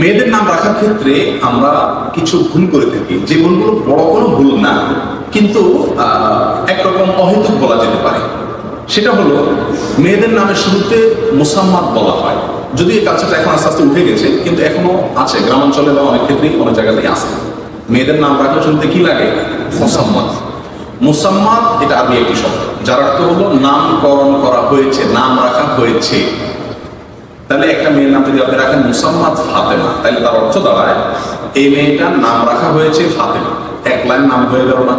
মেয়েদের নাম রাখার ক্ষেত্রে আমরা কিছু ভুল করে থাকি। যে ভুলগুলো বড় কোনো ভুল না, কিন্তু একরকম অহেতুক বলা যেতে পারে। সেটা হলো, মেয়েদের নামের শুরুতে মোসাম্মাদ বলা হয়। যদি এই কালচারটা এখন আস্তে আস্তে উঠে গেছে, কিন্তু এখনও আছে। গ্রামাঞ্চলে বা অনেক ক্ষেত্রেই অনেক জায়গাতেই আছে। মেয়েদের নাম রাখার শুরুতে কি লাগে? মোসাম্মাদ। মোসাম্মাদ এটা আরবি একটি শব্দ। যার অর্থ হলো, নামকরণ করা হয়েছে, নাম রাখা হয়েছে। তাহলে একটা মেয়ের নাম যদি আপনি রাখেন মুসাম্মাদ ফাতেমা, তাহলে তার অর্থ দাঁড়ায়, এই মেয়েটার নাম রাখা হয়েছে ফাতেমা। এক লাইন নাম হয়ে গেল না?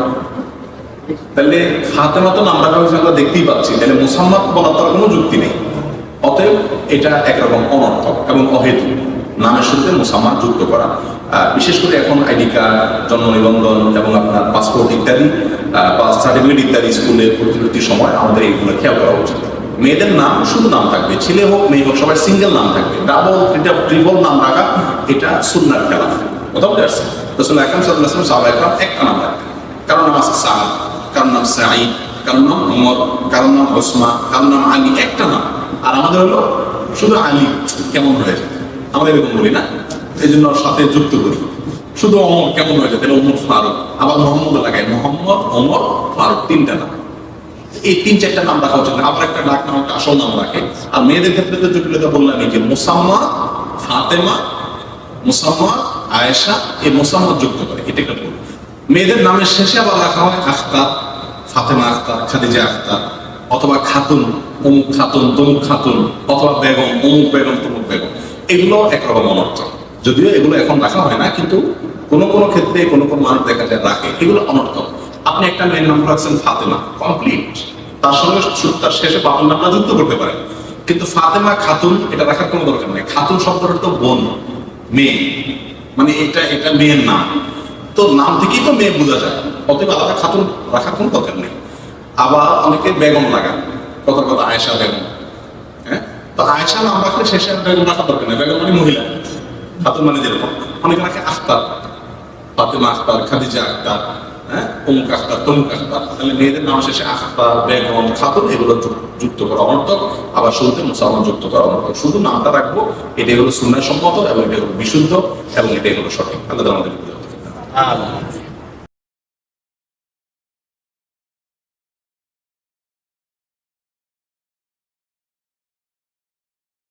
তাহলে ফাতেমা তো নাম রাখা হয়েছে, আমরা দেখতেই পাচ্ছি। তাহলে মুসাম্মাদ বলার তার কোনো যুক্তি নেই। অতএব এটা একরকম অনর্থক এবং অহেতুক। নামের সাথে মুসাম্মাদ যুক্ত করা। বিশেষ করে এখন আইডি কার্ড, জন্ম নিবন্ধন এবং আপনার পাসপোর্ট ইত্যাদি বার্থ সার্টিফিকেট ইত্যাদি স্কুলে প্রতিটি সময় আমাদের এইগুলো খেয়াল করা উচিত। মেয়েদের নাম শুধু নাম থাকবে, ছেলে হোক, মেয়ে হোক, সবাই সিঙ্গেল নাম থাকবে। ডাবল ট্রিপল নাম রাখা, এটা সুন্নার খেলা। কথা বলে আসছে রসুল আকরাম সাল্লাহ সাহাবা একরাম একটা নাম রাখতেন কারণ নাম আছে সাহাব, কারণ নাম সাঈদ, কারণ নাম উমর, কারণ নাম ওসমা, কারণ নাম আলী, একটা নাম। আর আমাদের হলো শুধু আলী, কেমন হয়ে যায় আমরা এরকম বলি না? এই জন্য সাথে যুক্ত করি। শুধু অমর কেমন হয়ে যায় তাহলে অমর ফারুক, আবার মোহাম্মদ লাগায় মোহাম্মদ অমর ফারুক, তিনটা নাম। এই তিন, চারটা নাম রাখা উচিত আবার একটা ডাক নাম, একটা আসল নাম রাখে। আর মেয়েদের ক্ষেত্রে তো জটিলতা বললাম এই যে মুসাম্মা, ফাতেমা, মুসাম্মা, আয়েশা, এই মুসাম্মদ যুক্ত করে। এটা একটা ভুল। মেয়েদের নামের শেষে আবার রাখা হয় আখতার, ফাতেমা আখতার, খাদিজা আখতার, অথবা খাতুন, অমুক খাতুন, তমুক খাতুন, অথবা বেগম, অমুক বেগম, তমুক বেগম। এগুলো একরকম অনর্থক। যদিও এগুলো এখন রাখা হয় না, কিন্তু কোনো কোনো ক্ষেত্রে কোনো কোনো মানুষ দেখা যায় রাখে। এগুলো অনর্থক। আপনি একটা মেয়ের নাম রাখছেন ফাতেমা কমপ্লিট তার সঙ্গে তার শেষে বাবার নামটা যুক্ত করতে পারেন কিন্তু ফাতেমা খাতুন, এটা রাখার কোনো দরকার নেই। খাতুন শব্দটা তো বোন, মেয়ে। মানে এটা এটা মেয়ের নাম। তো নাম থেকেই তো মেয়ে বোঝা যায়। অতএব আলাদা খাতুন রাখার কোনো দরকার নেই। আবার অনেকে বেগম লাগান কত কথা আয়েশা বেগম। হ্যাঁ? তো আয়েশা নাম রাখলে শেষে বেগম রাখার দরকার নেই। বেগম মানে মহিলা। খাতুন মানে যেরকম। অনেকে রাখে আখতার। ফাতেমা আখতার, খাদিজা আখতার। হ্যাঁ? অমুক আখতার তমুক আখতার তাহলে মেয়েদের নাম শেষে আখতার, বেগম, খাতুন, এগুলো যুক্ত করা অনর্থক। আবার শুরুতে মুসলমান যুক্ত করা অনর্থক। শুধু নামটা রাখব, এটাই হলো সুন্নায় সম্মত এবং এটা হলো বিশুদ্ধ এবং এটাই হলো সঠিক। আল্লাহ আমাদের আল্লাহ।